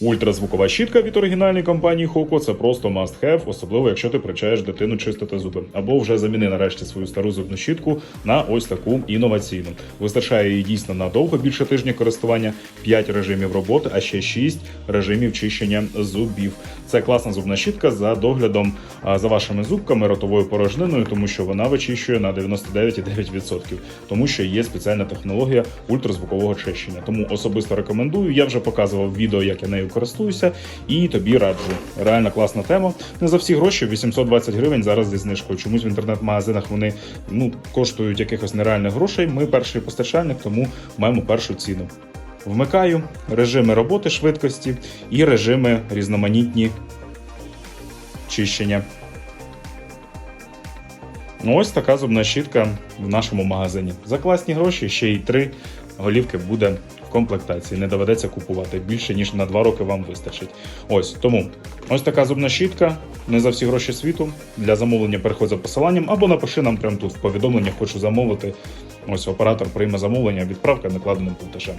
Ультразвукова щітка від оригінальної компанії Хоко це просто must have, особливо якщо ти привчаєш дитину чистити зуби. Або вже заміни нарешті свою стару зубну щітку на ось таку інноваційну. Вистачає її дійсно надовго більше тижня користування, 5 режимів роботи, а ще 6 режимів чищення зубів. Це класна зубна щітка за доглядом за вашими зубками, ротовою порожниною, тому що вона вичищує на 99,9%, тому що є спеціальна технологія ультразвукового чищення. Тому особисто рекомендую. Я вже показував відео, як я нею користуюся, і тобі раджу. Реально класна тема. Не за всі гроші 820 гривень зараз зі знижкою. Чомусь в інтернет-магазинах вони ну коштують якихось нереальних грошей. Ми перший постачальник, тому маємо першу ціну. Вмикаю режими роботи швидкості і режими різноманітні чищення. Ну, ось така зубна щітка в нашому магазині. За класні гроші ще й три голівки буде в комплектації. Не доведеться купувати більше ніж на два роки вам вистачить. Ось тому ось така зубна щітка. Не за всі гроші світу. Для замовлення переходь за посиланням або напиши нам прямо тут в повідомленнях, хочу замовити. Ось оператор прийме замовлення, відправка накладеним платежем.